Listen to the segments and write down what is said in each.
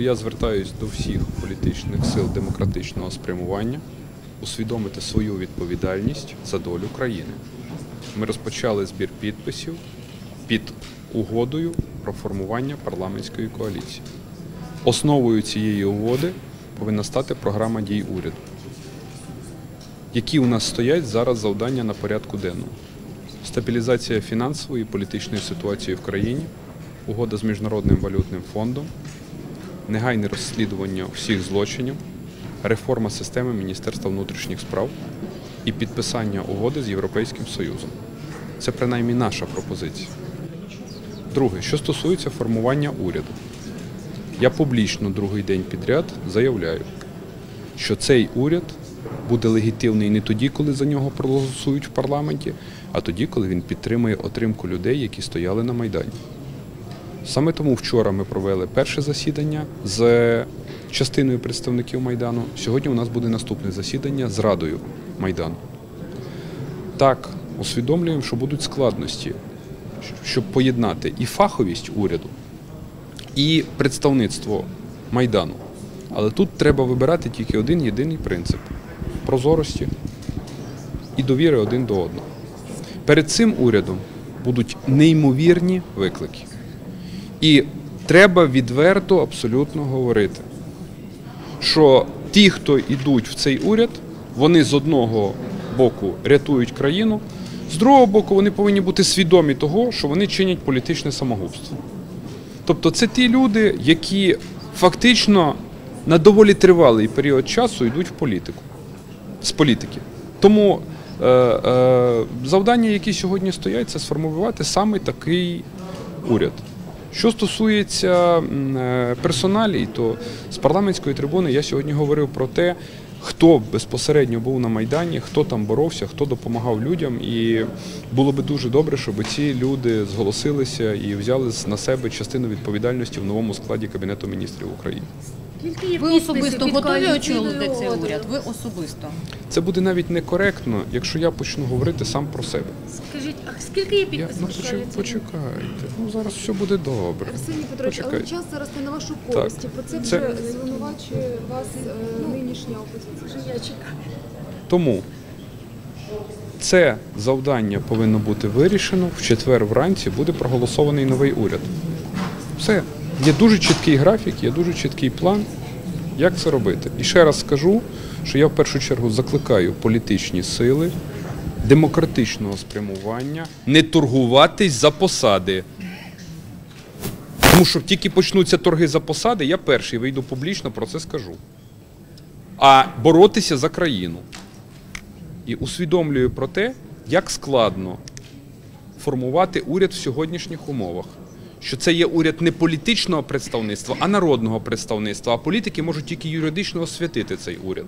Я звертаюсь до всіх політичних сил демократичного спрямування усвідомити свою відповідальність за долю країни. Ми розпочали збір підписів під угодою про формування парламентської коаліції. Основою цієї угоди повинна стати програма дій уряду. Які у нас стоять зараз завдання на порядку денному? Стабілізація фінансової і політичної ситуації в країні, угода з Міжнародним валютним фондом, негайне розслідування всіх злочинів, реформа системи Міністерства внутрішніх справ і підписання угоди з Європейським Союзом. Це принаймні наша пропозиція. Друге, що стосується формування уряду, я публічно другий день підряд заявляю, що цей уряд буде легітимний не тоді, коли за нього проголосують в парламенті, а тоді, коли він підтримує отримку людей, які стояли на Майдані. Саме тому вчора ми провели перше засідання з частиною представників Майдану. Сьогодні у нас буде наступне засідання з Радою Майдану. Так, усвідомлюємо, що будуть складності, щоб поєднати і фаховість уряду, і представництво Майдану. Але тут треба вибирати тільки один єдиний принцип прозорості і довіри один до одного. Перед цим урядом будуть неймовірні виклики. І треба відверто абсолютно говорити, що ті, хто йдуть в цей уряд, вони з одного боку рятують країну, з другого боку, вони повинні бути свідомі того, що вони чинять політичне самогубство. Тобто це ті люди, які фактично на доволі тривалий період часу йдуть в політику з політики. Тому е, е, завдання, які сьогодні стоять, це сформувати саме такий уряд. Що стосується е, персоналій, то з парламентської трибуни я сьогодні говорив про те, хто безпосередньо був на Майдані, хто там боровся, хто допомагав людям. І було би дуже добре, щоб ці люди зголосилися і взяли на себе частину відповідальності в новому складі Кабінету міністрів України. Скільки є Ви особисто готові очолити цей уряд? Ви особисто. Це буде навіть некоректно, якщо я почну говорити сам про себе. Скажіть, а скільки є Я, підписів ну почек- почекайте. Ну зараз все буде добре. Арсеній Петрович, але час зараз не на вашу користь. Про це Це- вже звинувачує вас е, нинішня опозиція. Я чекаю. Тому це завдання повинно бути вирішено. В четвер вранці буде проголосований новий уряд. Все. Є дуже чіткий графік, є дуже чіткий план, як це робити. І ще раз скажу, що я в першу чергу закликаю політичні сили демократичного спрямування не торгуватись за посади. Тому що тільки почнуться торги за посади, я перший вийду публічно про це скажу. А боротися за країну. І усвідомлюю про те, як складно формувати уряд в сьогоднішніх умовах. Що це є уряд не політичного представництва, а народного представництва. А політики можуть тільки юридично освятити цей уряд.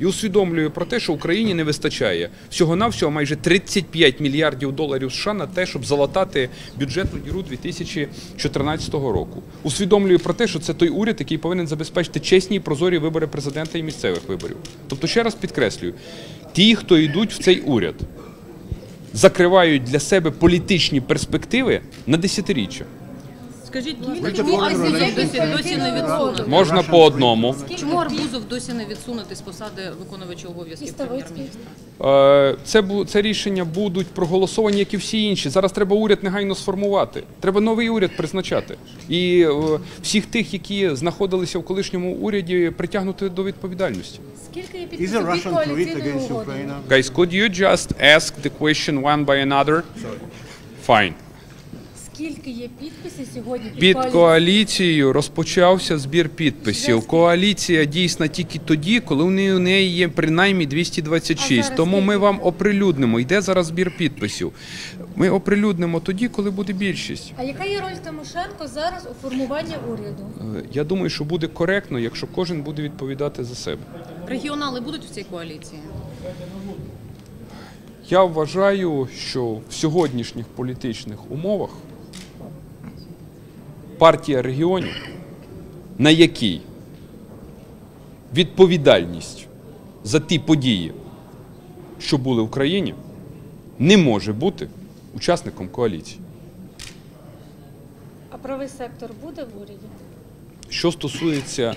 І усвідомлюю про те, що Україні не вистачає всього-навсього майже 35 мільярдів доларів США на те, щоб залатати бюджетну діру 2014 року. Усвідомлюю про те, що це той уряд, який повинен забезпечити чесні і прозорі вибори президента і місцевих виборів. Тобто, ще раз підкреслюю, ті, хто йдуть в цей уряд, закривають для себе політичні перспективи на десятиріччя. Скажіть, чому Арбузов досі, досі не відсунутий? Можна по одному. Чому Арбузов досі не відсунутий з посади виконувача обов'язків прем'єр-міністра? Е, Це бу- це рішення будуть проголосовані, як і всі інші. Зараз треба уряд негайно сформувати. Треба новий уряд призначати. І е, всіх тих, які знаходилися в колишньому уряді, притягнути до відповідальності. Скільки є Is a підписів під Russian threat коаліційною against угодою? Ukraine? Guys, could you just ask the question one by another? Fine. Скільки є підписів сьогодні під, Під коаліцією? коаліцією розпочався збір підписів. Коаліція дійсна тільки тоді, коли у неї є принаймні А 226. зараз Тому ми вам оприлюднимо. Йде зараз збір підписів. Ми оприлюднимо тоді, коли буде більшість. А яка є роль Тимошенко зараз у формуванні уряду? Е, Я думаю, що буде коректно, якщо кожен буде відповідати за себе. Регіонали будуть в цій коаліції? Я вважаю, що в сьогоднішніх політичних умовах партія регіонів, на якій відповідальність за ті події, що були в країні, не може бути учасником коаліції. А правий сектор буде в уряді? Що стосується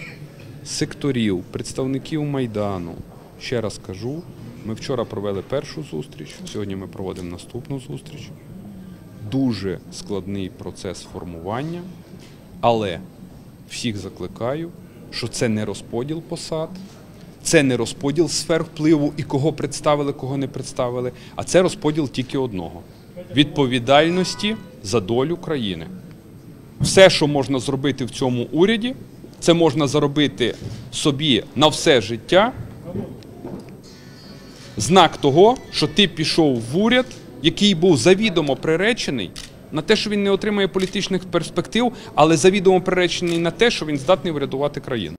секторів, представників Майдану, ще раз кажу, ми вчора провели першу зустріч, сьогодні ми проводимо наступну зустріч. Дуже складний процес формування, але всіх закликаю, що це не розподіл посад, це не розподіл сфер впливу і кого представили, кого не представили, а це розподіл тільки одного відповідальності за долю країни. Все, що можна зробити в цьому уряді, це можна заробити собі на все життя. Знак того, що ти пішов в уряд, який був завідомо приречений на те, що він не отримає політичних перспектив, але завідомо приречений на те, що він здатний врятувати країну.